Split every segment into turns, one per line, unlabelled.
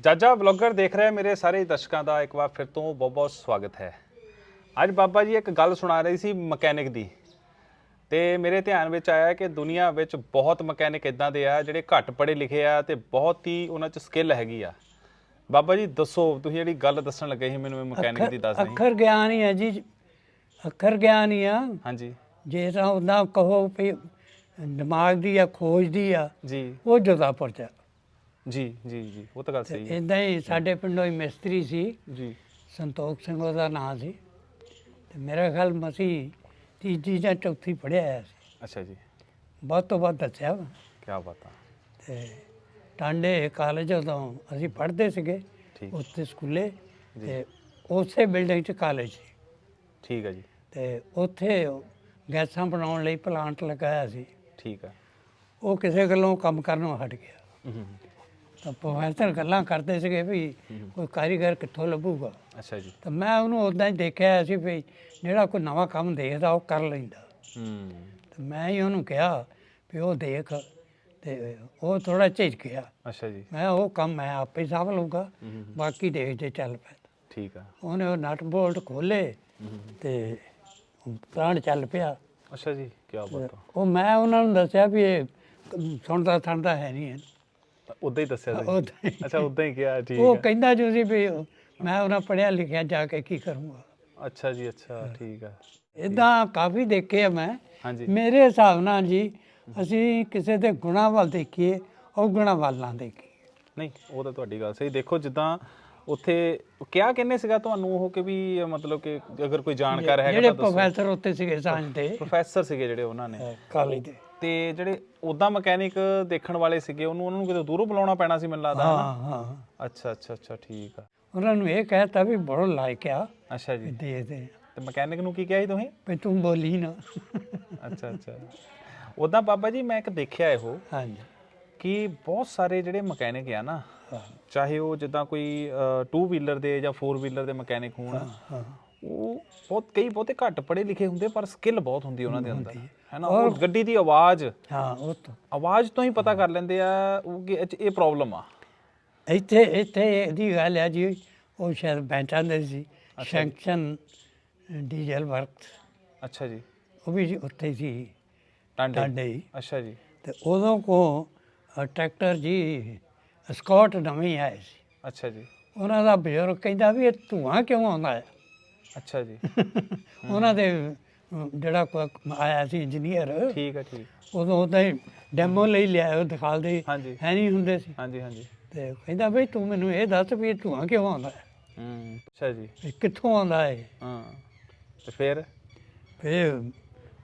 Jaja blogger ਦੇਖ ਰਹੇ ਮੇਰੇ ਸਾਰੇ ਦਰਸ਼ਕਾਂ ਦਾ ਇੱਕ ਵਾਰ ਫਿਰ ਤੋਂ ਬਹੁਤ ਬਹੁਤ ਸਵਾਗਤ ਹੈ। ਅੱਜ ਬਾਬਾ ਜੀ ਇੱਕ ਗੱਲ ਸੁਣਾ ਰਹੀ ਸੀ ਮਕੈਨਿਕ ਦੀ ਤੇ ਮੇਰੇ ਧਿਆਨ ਵਿੱਚ ਆਇਆ ਕਿ ਦੁਨੀਆ ਵਿੱਚ ਬਹੁਤ ਮਕੈਨਿਕ ਇਦਾਂ ਦੇ ਆ ਜਿਹੜੇ ਘੱਟ ਪੜ੍ਹੇ ਲਿਖੇ ਆ ਤੇ ਬਹੁਤ ਹੀ ਉਹਨਾਂ 'ਚ ਸਕਿੱਲ ਹੈਗੀ ਆ। ਬਾਬਾ ਜੀ ਦੱਸੋ ਤੁਸੀਂ ਜਿਹੜੀ ਗੱਲ ਦੱਸਣ ਲੱਗੇ ਸੀ ਮੈਨੂੰ ਮਕੈਨਿਕ ਦੀ ਦੱਸ ਰਹੀ
ਅੱਖਰ ਗਿਆਨ ਹੀ ਹੈ ਜੀ। ਅੱਖਰ ਗਿਆਨ ਹੀ ਆ।
ਹਾਂਜੀ।
ਜੇ ਤਾਂ ਉਹਦਾ ਕਹੋ ਵੀ ਦਿਮਾਗ ਦੀ ਆ ਖੋਜ ਦੀ ਆ
ਜੀ।
ਉਹ ਜੁਦਾ ਪਰਚਾ
ਜੀ ਜੀ ਜੀ ਉਹ ਤਾਂ ਗੱਲ ਸਹੀ ਹੈ।
ਇਦਾਂ ਹੀ ਸਾਡੇ ਪਿੰਡੋਂ ਹੀ ਮਿਸਤਰੀ ਸੀ।
ਜੀ।
ਸੰਤੋਖ ਸਿੰਘ ਉਹਦਾ ਨਾਂ ਸੀ। ਤੇ ਮੇਰਾ ਖਿਆਲ ਮਸੀ ਤੀਜੀ ਜਾਂ ਚੌਥੀ ਪੜ੍ਹਿਆ ਹੋਇਆ ਸੀ।
ਅੱਛਾ ਜੀ।
ਬਹੁਤ ਤੋਂ ਬਹੁਤ ਦੱਸਿਆ ਵਾ।
ਕੀ ਬਾਤ ਆ।
ਤੇ ਟਾਂਡੇ ਕਾਲਜ ਤੋਂ ਅਸੀਂ ਪੜ੍ਹਦੇ ਸੀਗੇ
ਠੀਕ।
ਉੱਥੇ ਸਕੂਲੇ। ਤੇ ਉਸੇ ਬਿਲਡਿੰਗ 'ਚ ਕਾਲਜ ਸੀ।
ਠੀਕ ਹੈ ਜੀ।
ਤੇ ਉੱਥੇ ਗੈਸਾਂ ਬਣਾਉਣ ਲਈ ਪਲਾਂਟ ਲਗਾਇਆ ਸੀ।
ਠੀਕ ਹੈ
ਉਹ ਕਿਸੇ ਗੱਲੋਂ ਕੰਮ ਕਰਨੋਂ ਹਟ ਗਿਆ।
ਹਮ,
ਤਾਂ ਪ੍ਰੋਫੈਸਰ ਗੱਲਾਂ ਕਰਦੇ ਸੀਗੇ ਵੀ ਕੋਈ ਕਾਰੀਗਰ ਕਿੱਥੋਂ ਲੱਭੂਗਾ।
ਅੱਛਾ ਜੀ।
ਤਾਂ ਮੈਂ ਉਹਨੂੰ ਉਦਾਂ ਹੀ ਦੇਖਿਆ ਸੀ ਵੀ ਜਿਹੜਾ ਕੋਈ ਨਵਾਂ ਕੰਮ ਦੇਖਦਾ ਉਹ ਕਰ ਲੈਂਦਾ।
ਹੂੰ।
ਤੇ ਮੈਂ ਹੀ ਉਹਨੂੰ ਕਿਹਾ ਵੀ ਉਹ ਦੇਖ ਤੇ ਉਹ ਥੋੜਾ ਝਿਜਕ ਗਿਆ।
ਅੱਛਾ ਜੀ।
ਮੈਂ ਉਹ ਕੰਮ ਮੈਂ ਆਪੇ ਹੀ ਸਾਂਭ ਲਊਗਾ ਬਾਕੀ ਦੇਖ ਜੇ ਚੱਲ ਪੈ
ਠੀਕ ਆ।
ਉਹਨੇ ਉਹ ਨਟ ਬੋਲਟ ਖੋਲੇ ਤੇ ਪ੍ਰਾਣ ਚੱਲ ਪਿਆ।
ਅੱਛਾ ਜੀ ਕੀ ਬਾਤ ਆ।
ਉਹ ਮੈਂ ਉਹਨਾਂ ਨੂੰ ਦੱਸਿਆ ਵੀ ਇਹ ਸੁਣਦਾ ਸੁਣਦਾ ਹੈ ਨਹੀਂ। ਇਹ।
ਉਦਾਂ ਹੀ ਦੱਸਿਆ ਸੀ। ਅੱਛਾ ਉਦਾਂ ਹੀ ਕਿਹਾ ਠੀਕ
ਉਹ ਕਹਿੰਦਾ ਜੋ ਸੀ ਵੀ ਮੈਂ ਉਹਨਾਂ ਪੜਿਆ ਲਿਖਿਆ ਜਾ ਕੇ ਕੀ ਕਰੂੰਗਾ।
ਅੱਛਾ ਜੀ ਅੱਛਾ ਠੀਕ ਆ
ਇਦਾਂ ਕਾਫੀ ਦੇਖੇ ਆ ਮੈਂ।
ਹਾਂਜੀ।
ਮੇਰੇ ਹਿਸਾਬ ਨਾਲ ਜੀ ਅਸੀਂ ਕਿਸੇ ਦੇ ਗੁਣਾਂ ਵੱਲ ਦੇਖੀਏ ਔਗੁਣਾਂ ਵੱਲ ਨਾ ਦੇਖੀਏ।
ਨਹੀਂ ਉਹ ਤਾਂ ਤੁਹਾਡੀ ਗੱਲ ਸਹੀ। ਦੇਖੋ ਜਿੱਦਾਂ ਉੱਥੇ ਕਿਹਾ ਕਿੰਨੇ ਸੀਗਾ ਤੁਹਾਨੂੰ ਉਹ ਕਿ ਵੀ ਮਤਲਬ ਕਿ ਅਗਰ ਕੋਈ ਜਾਣਕਾਰ ਹੈਗਾ
ਜਿਹੜੇ
ਤਾਂ ਦੱਸੋ।
ਪ੍ਰੋਫੈਸਰ ਉੱਤੇ ਸੀਗੇ ਸਾਂਝ ਦੇ।
ਪ੍ਰੋਫੈਸਰ ਸੀਗੇ ਜਿਹੜੇ ਉਹਨਾਂ ਨੇ।
ਕਾਲਜ ਦੇ।
ਤੇ ਜਿਹੜੇ ਉਦਾਂ ਮਕੈਨਿਕ ਦੇਖਣ ਵਾਲੇ ਸੀਗੇ ਉਹਨੂੰ ਉਹਨਾਂ ਨੂੰ ਕਿਤੇ ਦੂਰੋਂ ਬੁਲਾਉਣਾ ਪੈਣਾ ਸੀ ਮੈਨੂੰ ਲੱਗਦਾ
ਹਾਂ ਹਾਂ।
ਅੱਛਾ ਅੱਛਾ ਅੱਛਾ ਠੀਕ ਆ।
ਉਹਨਾਂ ਨੂੰ ਇਹ ਕਹਿਤਾ ਵੀ ਬੜੋ ਲਾਇਕ ਆ।
ਅੱਛਾ ਜੀ।
ਦੇ ਦੇ।
ਤੇ ਮਕੈਨਿਕ ਨੂੰ ਕੀ ਕਿਹਾ ਸੀ ਤੁਸੀਂ?
ਵੀ ਤੂੰ ਬੋਲੀ ਨਾ।
ਅੱਛਾ ਅੱਛਾ। ਉਦਾਂ ਬਾਬਾ ਜੀ ਮੈਂ ਇੱਕ ਦੇਖਿਆ ਇਹੋ
ਹਾਂਜੀ।
ਕਿ ਬਹੁਤ ਸਾਰੇ ਜਿਹੜੇ ਮਕੈਨਿਕ ਆ ਨਾ ਚਾਹੇ ਉਹ ਜਿੱਦਾਂ ਕੋਈ 2 ਵੀਲਰ ਦੇ ਜਾਂ 4 ਵੀਲਰ ਦੇ ਮਕੈਨਿਕ ਹੋਣ
ਹਾਂ
ਉਹ ਬਹੁਤ ਕਈ ਬਹੁਤੇ ਘੱਟ ਪੜ੍ਹੇ ਲਿਖੇ ਹੁੰਦੇ ਪਰ ਸਕਿੱਲ ਬਹੁਤ ਹੁੰਦੀ ਉਹਨਾਂ ਦੇ ਅੰਦਰ। ਹੈ ਨਾ? ਉਹ ਗੱਡੀ ਦੀ ਆਵਾਜ਼।
ਹਾਂ ਉਹ ਤਾਂ।
ਆਵਾਜ਼ ਤੋਂ ਹੀ ਪਤਾ ਕਰ ਲੈਂਦੇ ਆ ਉਹ ਕਿ ਇਹ 'ਚ ਇਹ ਪ੍ਰੋਬਲਮ ਆ।
ਇੱਥੇ ਇੱਥੇ ਇਹਦੀ ਗੱਲ ਹੈ ਜੀ ਉਹ ਸ਼ਾਇਦ ਬੈਂਚਾਂ ਦੇ ਸੀ ਸੈਂਕਸ਼ਨ ਡੀਜ਼ਲ ਵਰਕ
ਅੱਛਾ ਜੀ।
ਉਹ ਵੀ ਜੀ ਉੱਥੇ ਹੀ ਸੀ
ਟਾਂਡੇ।
ਟਾਂਡੇ ਹੀ।
ਅੱਛਾ ਜੀ।
ਤੇ ਉਦੋਂ ਕੋ ਅ, ਟਰੈਕਟਰ ਜੀ ਸਕਾਟ ਨਵੇਂ ਆਏ ਸੀ।
ਅੱਛਾ ਜੀ।
ਉਹਨਾਂ ਦਾ ਬਜ਼ੁਰਗ ਕਹਿੰਦਾ ਵੀ ਇਹ ਧੂਆਂ ਕਿਉਂ ਆਉਂਦਾ ਹੈ?
ਅੱਛਾ ਜੀ।
ਉਹਨਾਂ ਦੇ ਜਿਹੜਾ ਕੋਈ ਆਇਆ ਸੀ ਇੰਜੀਨੀਅਰ
ਠੀਕ ਹੈ ਠੀਕ।
ਉਦੋਂ ਹੀ। ਡੈਮੋ ਲਈ ਲਿਆਇਆ ਉਹ ਦਿਖਾਲਦੇ
ਹਾਂਜੀ।
ਹੈ ਨਹੀਂ ਹੁੰਦੇ ਸੀ।
ਹਾਂਜੀ ਹਾਂਜੀ।
ਤੇ ਕਹਿੰਦਾ ਬਈ ਤੂੰ ਮੈਨੂੰ ਇਹ ਦੱਸ ਵੀ ਇਹ ਧੂਆਂ ਕਿਉਂ ਆਉਂਦਾ ਹੈ?
ਹੂੰ ਅੱਛਾ ਜੀ।
ਇਹ ਕਿੱਥੋਂ ਆਉਂਦਾ ਹੈ?
ਹਾਂ। ਤੇ ਫਿਰ?
ਫਿਰ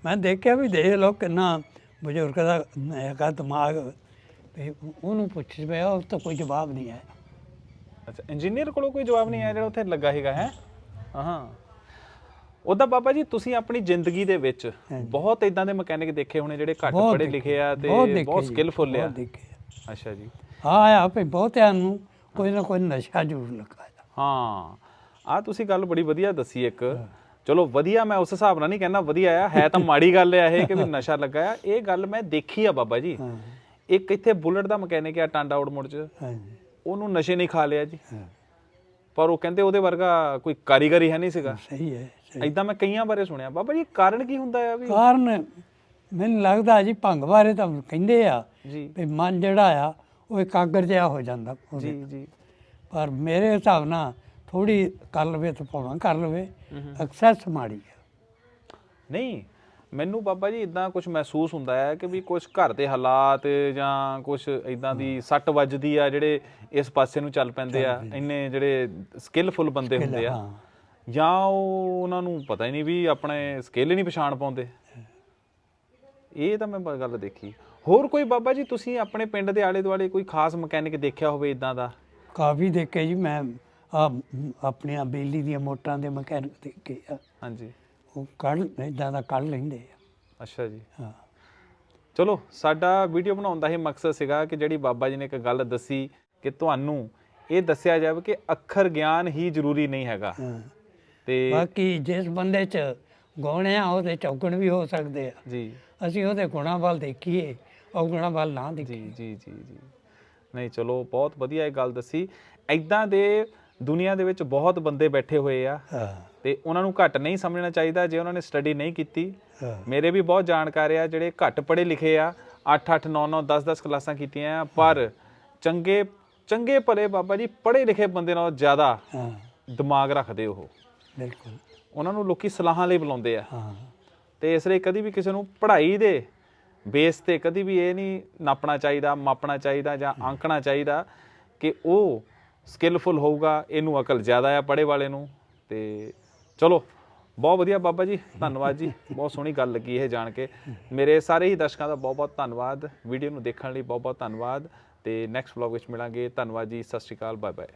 ਮੈਂ ਦੇਖਿਆ ਵੀ ਦੇਖ ਲੋ ਕਿੰਨਾ ਬਜ਼ੁਰਗ ਦਾ ਹੈਗਾ ਦਿਮਾਗ। ਵੀ ਉਹਨੂੰ ਪੁੱਛ ਪਿਆ ਉਹ ਤਾਂ ਕੋਈ ਜਵਾਬ ਨਹੀਂ ਹੈ।
ਅੱਛਾ ਇੰਜੀਨੀਅਰ ਕੋਲੋਂ ਕੋਈ ਜਵਾਬ ਨਹੀਂ ਆਇਆ ਜਿਹੜਾ ਉੱਥੇ ਲੱਗਾ ਹੈਗਾ ਹੈ? ਹਾਂ। ਉਹਦਾ ਬਾਬਾ ਜੀ ਤੁਸੀਂ ਆਪਣੀ ਜ਼ਿੰਦਗੀ ਦੇ ਵਿੱਚ ਬਹੁਤ ਇਦਾਂ ਦੇ ਮਕੈਨਿਕ ਦੇਖੇ ਹੋਣੇ ਜਿਹੜੇ ਘੱਟ ਪੜ੍ਹੇ ਲਿਖੇ ਆ ਤੇ
ਬਹੁਤ
ਸਕਿੱਲਫੁਲ ਆ। ਅੱਛਾ ਜੀ।
ਹਾਂ ਆ ਵੀ ਬਹੁਤਿਆਂ ਨੂੰ ਕੋਈ ਨਾ ਕੋਈ ਨਸ਼ਾ ਜ਼ਰੂਰ ਲੱਗਾ ਹੈ
ਆ ਤੁਸੀਂ ਗੱਲ ਬੜੀ ਵਧੀਆ ਦੱਸੀ ਇੱਕ। ਚਲੋ ਵਧੀਆ ਮੈਂ ਉਸ ਹਿਸਾਬ ਨਾਲ ਨਹੀਂ ਕਹਿੰਦਾ ਵਧੀਆ ਆ ਹੈ ਤਾਂ ਮਾੜੀ ਗੱਲ ਆ ਇਹ ਕਿ ਵੀ ਨਸ਼ਾ ਲੱਗਾ ਆ। ਇਹ ਗੱਲ ਮੈਂ ਦੇਖੀ ਆ ਬਾਬਾ ਜੀ। ਇੱਕ ਇੱਥੇ ਬੁਲਟ ਦਾ ਮਕੈਨਿਕ ਆ ਟਾਂਡਾ ਆਊਟਮੋੜ ਚ।
ਹਾਂਜੀ।
ਉਹਨੂੰ ਨਸ਼ੇ ਨਹੀਂ ਖਾ ਲਿਆ ਜੀ। ਪਰ ਉਹ ਕਹਿੰਦੇ ਉਹਦੇ ਵਰਗਾ ਕੋਈ ਕਾਰੀਗਰ ਹੀ ਹੈ ਨਹੀਂ ਸੀਗਾ।
ਸਹੀ ਹੈ।
ਐਦਾਂ ਮੈਂ ਕਈਆਂ ਬਾਰੇ ਸੁਣਿਆ। ਬਾਬਾ ਜੀ ਕਾਰਨ ਕੀ ਹੁੰਦਾ ਆ ਵੀ?
ਕਾਰਨ ਮੈਨੂੰ ਲੱਗਦਾ ਜੀ ਭੰਗ ਬਾਰੇ ਤਾਂ ਕਹਿੰਦੇ ਆ
ਜੀ।
ਵੀ ਮਨ ਜਿਹੜਾ ਆ ਉਹ ਇਕਾਗਰ ਜਿਹਾ ਹੋ ਜਾਂਦਾ।
ਜੀ ਜੀ।
ਪਰ ਮੇਰੇ ਹਿਸਾਬ ਨਾਲ ਥੋੜੀ ਕਰ ਲਵੇ ਤਾਂ ਭਾਵੇਂ ਕਰ ਲਵੇ ਐਕਸੈਸ ਮਾੜੀ ਹੈ
ਨਹੀਂ ਮੈਨੂੰ ਬਾਬਾ ਜੀ ਇਦਾਂ ਕੁਝ ਮਹਿਸੂਸ ਹੁੰਦਾ ਹੈ ਕਿ ਵੀ ਕੁਝ ਘਰ ਦੇ ਹਾਲਾਤ ਜਾਂ ਕੁਝ ਇਦਾਂ ਦੀ ਸੱਟ ਵੱਜਦੀ ਆ ਜਿਹੜੇ ਇਸ ਪਾਸੇ ਨੂੰ ਚੱਲ ਪੈਂਦੇ ਆ। ਇੰਨੇ ਜਿਹੜੇ ਸਕਿੱਲਫੁਲ ਬੰਦੇ ਹੁੰਦੇ ਆ। ਜਾਂ ਉਹ ਉਹਨਾਂ ਨੂੰ ਪਤਾ ਹੀ ਨਹੀਂ ਵੀ ਆਪਣੇ ਸਕਿੱਲ ਹੀ ਨਹੀਂ ਪਛਾਣ ਪਾਉਂਦੇ। ਇਹ ਤਾਂ ਮੈਂ ਬ- ਗੱਲ ਦੇਖੀ। ਹੋਰ ਕੋਈ ਬਾਬਾ ਜੀ ਤੁਸੀਂ ਆਪਣੇ ਪਿੰਡ ਦੇ ਆਲੇ ਦੁਆਲੇ ਕੋਈ ਖਾਸ ਮਕੈਨਿਕ ਦੇਖਿਆ ਹੋਵੇ ਇਦਾਂ ਦਾ?
ਕਾਫੀ ਦੇਖੇ ਜੀ ਮੈਂ ਆ ਆਪਣੀਆਂ ਬਿਜਲੀ ਦੀਆਂ ਮੋਟਰਾਂ ਦੇ ਮਕੈਨਿਕ ਦੇਖੇ ਆ।
ਹਾਂਜੀ।
ਉਹ ਕੱਢ ਇਦਾਂ ਦਾ ਕੱਢ ਲੈਂਦੇ ਆ।
ਅੱਛਾ ਜੀ।
ਹਾਂ।
ਚਲੋ ਸਾਡਾ ਵੀਡੀਓ ਬਣਾਉਣ ਦਾ ਇਹ ਮਕਸਦ ਸੀਗਾ ਕਿ ਜਿਹੜੀ ਬਾਬਾ ਜੀ ਨੇ ਇੱਕ ਗੱਲ ਦੱਸੀ ਕਿ ਤੁਹਾਨੂੰ ਇਹ ਦੱਸਿਆ ਜਾਵੇ ਕਿ ਅੱਖਰ ਗਿਆਨ ਹੀ ਜ਼ਰੂਰੀ ਨਹੀਂ ਹੈਗਾ।
ਹਾਂ।
ਤੇ
ਬਾਕੀ ਜਿਸ ਬੰਦੇ 'ਚ ਗੁਣ ਆ ਉਹਦੇ ਚੌਗਣ ਵੀ ਹੋ ਸਕਦੇ ਆ।
ਜੀ।
ਅਸੀਂ ਉਹਦੇ ਗੁਣਾਂ ਵੱਲ ਦੇਖੀਏ ਔਗੁਣਾਂ ਵੱਲ ਨਾ
ਜੀ
ਦੇਖੀਏ।
ਜੀ ਜੀ ਜੀ। ਨਹੀਂ ਚਲੋ ਬਹੁਤ ਵਧੀਆ ਇਹ ਗੱਲ ਦੱਸੀ। ਐਦਾਂ ਦੇ ਦੁਨੀਆ ਦੇ ਵਿੱਚ ਬਹੁਤ ਬੰਦੇ ਬੈਠੇ ਹੋਏ ਆ।
ਹਾਂ।
ਤੇ ਉਹਨਾਂ ਨੂੰ ਘੱਟ ਨਹੀਂ ਸਮਝਣਾ ਚਾਹੀਦਾ ਜੇ ਉਹਨਾਂ ਨੇ ਸਟੱਡੀ ਨਹੀਂ ਕੀਤੀ।
ਹਾਂ।
ਮੇਰੇ ਵੀ ਬਹੁਤ ਜਾਣਕਾਰ ਆ ਜਿਹੜੇ ਘੱਟ ਪੜ੍ਹੇ ਲਿਖੇ ਆ। 8 8 9 9 10 10 ਕਲਾਸਾਂ ਕੀਤੀਆਂ ਆ। ਪਰ ਚੰਗੇ ਚੰਗੇ ਭਲੇ ਬਾਬਾ ਜੀ ਪੜ੍ਹੇ ਲਿਖੇ ਬੰਦੇ ਨਾਲੋਂ ਜ਼ਿਆਦਾ
ਹਾਂ।
ਦਿਮਾਗ ਰੱਖਦੇ ਉਹ।
ਬਿਲਕੁਲ।
ਉਹਨਾਂ ਨੂੰ ਲੋਕੀ ਸਲਾਹਾਂ ਲਈ ਬੁਲਾਉਂਦੇ ਆ।
ਹਾਂ।
ਤੇ ਇਸ ਲਈ ਕਦੀ ਵੀ ਕਿਸੇ ਨੂੰ ਪੜ੍ਹਾਈ ਦੇ ਬੇਸ ਤੇ ਕਦੀ ਵੀ ਇਹ ਨਹੀਂ ਨਾਪਣਾ ਚਾਹੀਦਾ ਮਾਪਣਾ ਚਾਹੀਦਾ ਜਾਂ ਆਂਕਣਾ ਚਾਹੀਦਾ ਕਿ ਉਹ ਸਕਿੱਲਫੁਲ ਹੋਊਗਾ ਇਹਨੂੰ ਅਕਲ ਜ਼ਿਆਦਾ ਆ ਪੜ੍ਹੇ ਵਾਲੇ ਨੂੰ। ਤੇ ਚਲੋ ਬਹੁਤ ਵਧੀਆ ਬਾਬਾ ਜੀ ਧੰਨਵਾਦ ਜੀ। ਬਹੁਤ ਸੋਹਣੀ ਗੱਲ ਲੱਗੀ ਇਹ ਜਾਣ ਕੇ। ਮੇਰੇ ਸਾਰੇ ਹੀ ਦਰਸ਼ਕਾਂ ਦਾ ਬਹੁਤ ਬਹੁਤ ਧੰਨਵਾਦ। ਵੀਡੀਓ ਨੂੰ ਦੇਖਣ ਲਈ ਬਹੁਤ ਬਹੁਤ ਧੰਨਵਾਦ। ਤੇ ਨੈਕਸਟ ਵਲੌਗ ਵਿੱਚ ਮਿਲਾਂਗੇ। ਧੰਨਵਾਦ ਜੀ ਸਤਿ ਸ਼੍ਰੀ ਅਕਾਲ ਬਾਏ ਬਾਏ